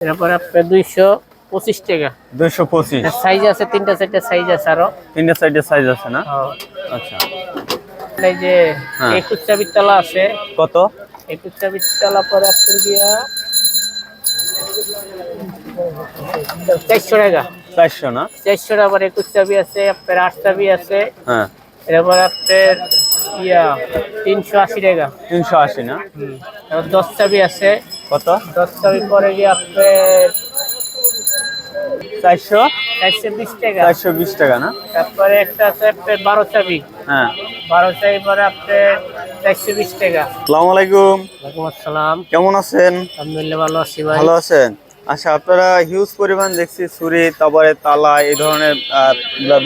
এরপরে আপনার দুইশো পঁচিশ টাকা। দুইশো পঁচিশ। সাইজ আছে তিনটা চারটা সাইজ আছে আরও। তিনটা সাইডে সাইজ আছে না? আচ্ছা। এই যে হ্যাঁ। একুশ চাবির তলা আছে। কত? একুশ চাবির তলা পরে আপনার গিয়া চারশো টাকা। চারশো না? চারশো টাকা পরে একুশ চাবি আছে আপনার আট চাবি আছে। হ্যাঁ। এরপর আপনার ইয়া তিনশো আশি টাকা। তিনশো আশি না? দশ চাবি আছে। কত? দশ চাবি পরে গিয়ে আপনার চারশো? চারশো বিশ টাকা। চারশো বিশ টাকা না? তারপরে একটা আছে আপনার বারো চাবি। হ্যাঁ। বারো চাবি পরে আপনার চারশো বিশ টাকা। আসসালামু আলাইকুম। ওয়ালাইকুম আসসালাম। কেমন আছেন? আলহামদুলিল্লাহ ভালো আছি ভাই। ভালো আছেন? আচ্ছা আপনারা হিউজ পরিমাণ দেখছি ছুরি তারপরে তালা এই ধরনের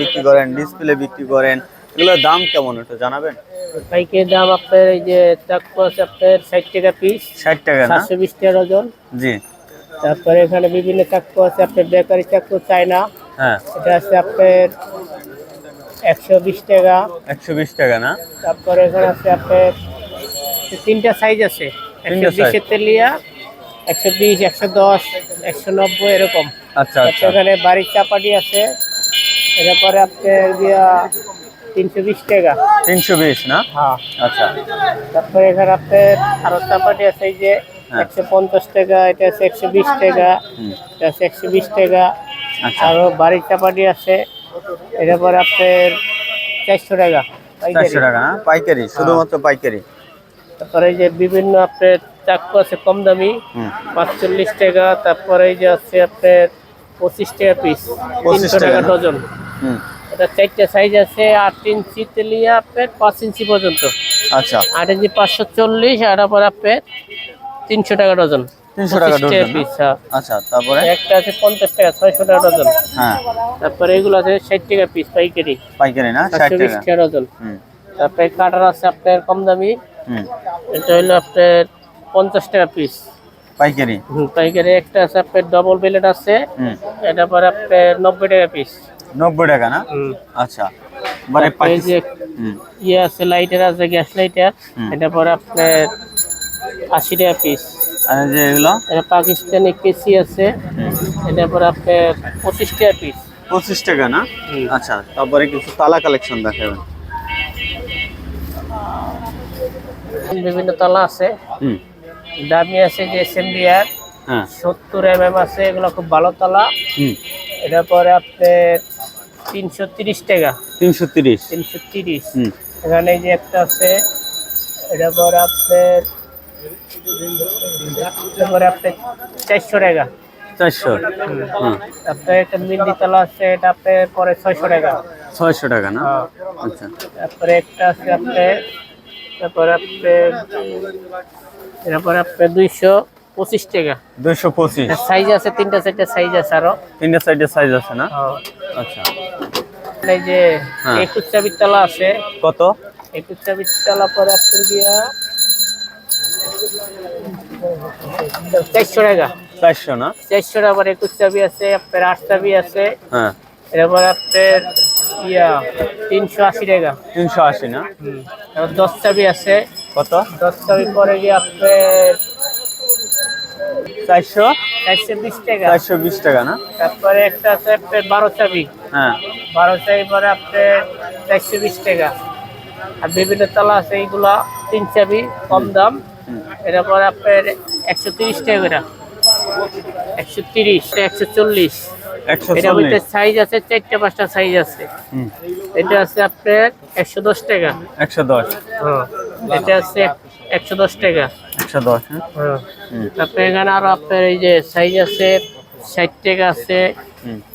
বিক্রি করেন ডিসপ্লে বিক্রি করেন। এগুলোর দাম কেমন একটু জানাবেন? পাইকের দাম আপনার এই যে চাকু আছে আপনার ষাট টাকা পিস ষাট টাকা সাতশো বিশ টাকা ওজন। জি। তারপরে এখানে বিভিন্ন চাকু আছে আপনার বেকারি চাকু চায়না। হ্যাঁ। এটা আছে আপনার একশো বিশ টাকা। একশো বিশ টাকা না? তারপরে এখানে আছে আপনার তিনটা সাইজ আছে। একশো বিশের তেলিয়া একশো বিশ একশো দশ একশো নব্বই এরকম। আচ্ছা আচ্ছা। এখানে বাড়ির চাপাটি আছে। এরপরে আপনার দিয়া তিনশো বিশ টাকা। তিনশো বিশ না? হ্যাঁ। আচ্ছা। তারপরে এখানে আপনার আরও চাপাটি আছে এই যে হ্যাঁ। একশো পঞ্চাশ টাকা এটা আছে একশো বিশ টাকা এটা আছে একশো বিশ টাকা। আচ্ছা। আরও বাড়ির চাপাটি আছে এটার পরে আপনার চারশো টাকা পাইকারি। চারশো টাকা না পাইকারি শুধুমাত্র পাইকারি। তারপরে এই যে বিভিন্ন আপনার চাকু আছে কম দামি পাঁচচল্লিশ টাকা তারপরে এই যে আছে আপনার পঁচিশ টাকা পিস 25 টাকা টাকা ডজন। হুম। এটা চারটে সাইজ আছে আট ইঞ্চি তেলিয়া আপনার পাঁচ ইঞ্চি পর্যন্ত। আচ্ছা। আট ইঞ্চি পাঁচশো চল্লিশ আর আপনার তিনশো টাকা ডজন। 300 টাকা ডজন পিস হ্যাঁ। আচ্ছা তারপরে? একটা আছে পঞ্চাশ টাকা ছয়শো টাকা ডজন। হ্যাঁ। তারপরে এগুলো আছে ষাট টাকা পিস পাইকারি। পাইকারি না? ষাট টাকা। টাকা ডজন। হুম। তারপরে কাটার আছে আপনার কম দামি। হুম। এটা হলো আপনার পঞ্চাশ টাকা পিস পাইকারি? হুম, পাইকারি। একটা আছে আপনার ডবল প্লেট আছে। হুম। এটা পরে আপনার নব্বই টাকা পিস নব্বই টাকা না? আচ্ছা। মানে ইয়ে আছে লাইটার আছে গ্যাস লাইটার এটা পরে আপনার আশি টাকা পিস আর যে এগুলো? এটা পাকিস্তানি কেসি আছে। এটা পরে আপনার পঁচিশ টাকা পিস পঁচিশ টাকা না? আচ্ছা তারপরে কিছু তালা কালেকশন দেখাবেন। বিভিন্ন তলা আছে। দামি আছে যে এসএমবিআর হ্যাঁ। সত্তর এম এম আছে এগুলো খুব ভালো তলা। হুম। এটা পরে আপনার তিনশো তিরিশ টাকা। তিনশো তিরিশ। তিনশো তিরিশ। হুম। এখানে এই যে একটা আছে এটা পরে আপনার এটা পরে আপনার চারশো টাকা। চারশো। হুম। আপনার একটা মিন্দি তলা আছে এটা আপনার পরে ছয়শো টাকা। ছয়শো টাকা না? হ্যাঁ। আচ্ছা। তারপরে একটা আছে আপনার তারপরে আপনার এরপরে আপনার দুইশো। পঁচিশ টাকা। দুইশো পঁচিশ। সাইজ আছে তিনটা চারটা সাইজ আছে আরও। তিনটা সাইডে সাইজ আছে না? হ্যাঁ। আচ্ছা। এই যে হ্যাঁ। একুশ চাবির তলা আছে। কত? একুশ চাবির তলা পরে আপনার গিয়া চারশো টাকা। চারশো না? চারশো টাকা পরে একুশ চাবি আছে আপনার আট চাবি আছে। হ্যাঁ। এরপর আপনার ইয়া তিনশো আশি টাকা। তিনশো আশি না? দশ চাবি আছে। কত? দশ চাবি পরে গিয়ে আপনার চারশো? চারশো বিশ টাকা। চারশো বিশ টাকা না? তারপরে একটা আছে আপনার বারো চাবি। হ্যাঁ। বারো চাবি পরে আপনার চারশো বিশ টাকা। আর বিভিন্ন তলা আছে এইগুলা তিন চাবি কম দাম। এটা পরে আপনার একশো তিরিশ টাকা করে। একশো তিরিশ একশো চল্লিশ। এটার মধ্যে সাইজ আছে চারটা পাঁচটা সাইজ আছে। এটা আছে আপনার একশো দশ টাকা। একশো দশ। হ্যাঁ। এটা আছে একশো দশ টাকা। একশো দশ হ্যাঁ? হ্যাঁ। তারপরে এখানে আরও আপনার এই যে সাইজ আছে ষাট টাকা আছে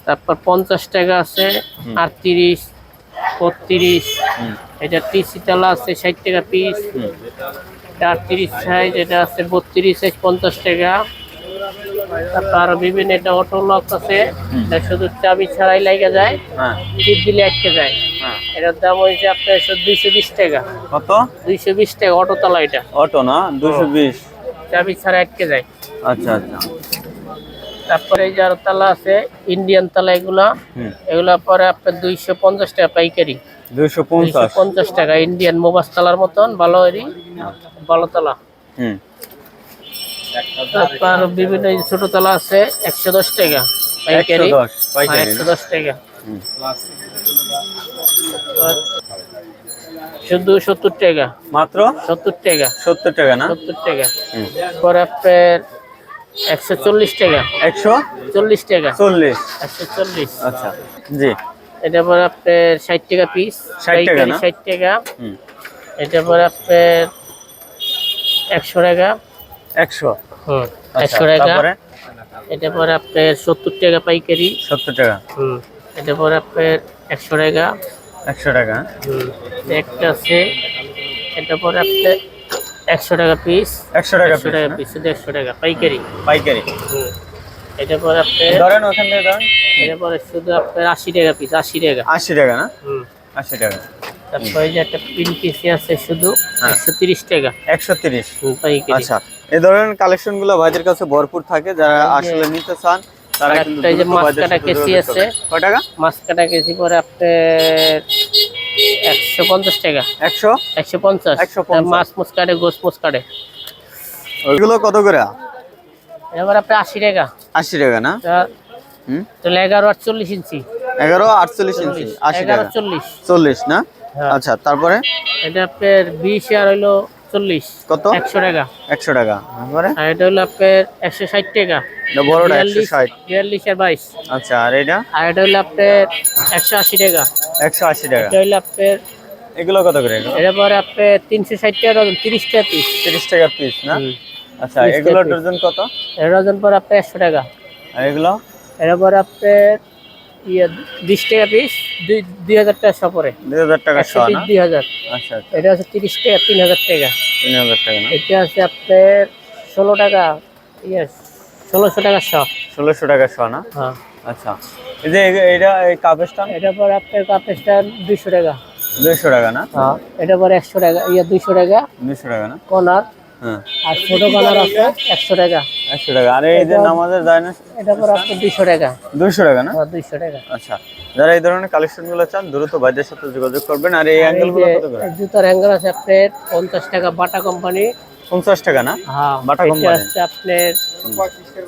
তারপর পঞ্চাশ টাকা আছে। আটত্রিশ বত্রিশ এটা টিসি তালা আছে ষাট টাকা পিস আটত্রিশ সাইজ এটা আছে বত্রিশ সাইজ পঞ্চাশ টাকা। তারপর বিভিন্ন এটা অটো লক আছে। শুধু চাবি ছাড়াই লাগে যায় হ্যাঁ। টিপ দিলে আটকে যায়। হ্যাঁ। এটার দাম হয়েছে আপনার দুইশো বিশ টাকা। কত? দুইশো বিশ টাকা অটো তালা এটা। অটো না? দুশো বিশ। চাবি ছাড়া আটকে যায়। আচ্ছা আচ্ছা। তারপরে এই যে আরও তালা আছে ইন্ডিয়ান তালা এগুলা হুম। এগুলা পরে আপনার দুইশো পঞ্চাশ টাকা পাইকারি। দুইশো দুইশো পঞ্চাশ পঞ্চাশ টাকা ইন্ডিয়ান মোবাস তালার মতন ভালো এরই ভালো তালা। হুম। তারপর বিভিন্ন ছোট তলা আছে একশো দশ টাকা। পাইকারি একশো দশ টাকা। হুম। শুধু সত্তর টাকা। মাত্র? সত্তর টাকা। সত্তর টাকা না? সত্তর টাকা। পরে আপনার একশো চল্লিশ টাকা। একশো? চল্লিশ টাকা। চল্লিশ। একশো চল্লিশ। আচ্ছা। জি। এটা পরে আপনার ষাট টাকা পিস 60 টাকা ষাট টাকা। হুম। এটা পরে আপনার একশো টাকা। একশো। হুম আচ্ছা, একশো টাকা। এটা পরে আপনার সত্তর টাকা পাইকারি। সত্তর টাকা। হুম এটা পরে আপনার একশো টাকা। একশো টাকা। হুম একটা আছে এটা পরে আপনার একশো টাকা পিস একশো টাকা একশো টাকা পিস শুধু একশো টাকা পাইকারি। পাইকারি। হুম এটা পরে আপনার ধরেন ওখান থেকে ধরেন। এটা পরে শুধু আপনার আশি টাকা পিস আশি টাকা। আশি টাকা না? হুম। আশি টাকা। তারপরে যে একটা পিন পিসি আছে শুধু হ্যাঁ। একশো তিরিশ টাকা। একশো তিরিশ। আচ্ছা এই ধরনের ভাইদের কাছে ভরপুর থাকে যারা আসলে নিতে চান তারা কিন্তু যে মাছ কাটা যোগাযোগ আছে। কয় টাকা? মাছ কাটা কেজি পরে আপনার একশো পঞ্চাশ টাকা। একশো? একশো পঞ্চাশ। 150 মাছ কাটে গোস কাটে ওইগুলো কত করে? এবার আপনার আশি টাকা। আশি টাকা না? তাহলে এগারো আর চল্লিশ ইঞ্চি। এগারো আটচল্লিশ ইঞ্চি আশি টাকা। চল্লিশ। চল্লিশ না। আচ্ছা তারপরে? এটা আপনার বিশ আর হইল চল্লিশ। কত? একশো টাকা। একশো টাকা। তারপরে? আর এটা হলো আপনার একশো ষাট টাকা। বড়টা একশো ষাট। বিয়াল্লিশ আর বাইশ। আচ্ছা আর এটা? আর এটা হলো আপনার একশো আশি টাকা। একশো আশি টাকা। এটা হলো আপনার এগুলো কত করে এটা পরে আপনার তিনশো ষাট টাকা ডজন তিরিশ টাকা পিস তিরিশ টাকা পিস না? আচ্ছা এগুলো ডজন কত? এটা ডজন পরে আপনার একশো টাকা। আর এগুলো? এটা পরে আপনার ইয়ে বিশ টাকা পিস দুই দুই হাজার টাকা শো পরে হাজার টাকা একশো না? দুই হাজার। আচ্ছা আচ্ছা। এটা আছে টাকা তিন হাজার টাকা। তিন হাজার টাকা না? এটা আছে আপনার ষোলো টাকা ইয়ে ষোলোশো টাকা টাকা না? হ্যাঁ। আচ্ছা। এই যে এইটা এই কাপেস্টান এটা পরে আপনার দুইশো টাকা। দুইশো টাকা না? হ্যাঁ এটা পরে একশো টাকা ইয়ে দুইশো টাকা। দুইশো টাকা না? কনার আর ছোট কনার আছে একশো টাকা। একশো টাকা। আর এই যে নামাজের যায় না? এটা পরে আপনার দুইশো টাকা। দুইশো টাকা না? হ্যাঁ দুইশো টাকা। আচ্ছা। যারা এই ধরনের কালেকশনগুলো চান দ্রুত ভাইদের সাথে যোগাযোগ করবেন। আর এই অ্যাঙ্গেলগুলো কত করে? জুতার হ্যাঙ্গার আছে আপনার পঞ্চাশ টাকা বাটা কোম্পানি। পঞ্চাশ টাকা না? হ্যাঁ বাটা company? আছে আপনার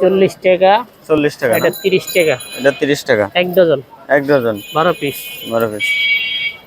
চল্লিশ টাকা। চল্লিশ টাকা এটা তিরিশ টাকা। এটা তিরিশ টাকা। এক ডজন। এক ডজন। বারো পিস। বারো পিস।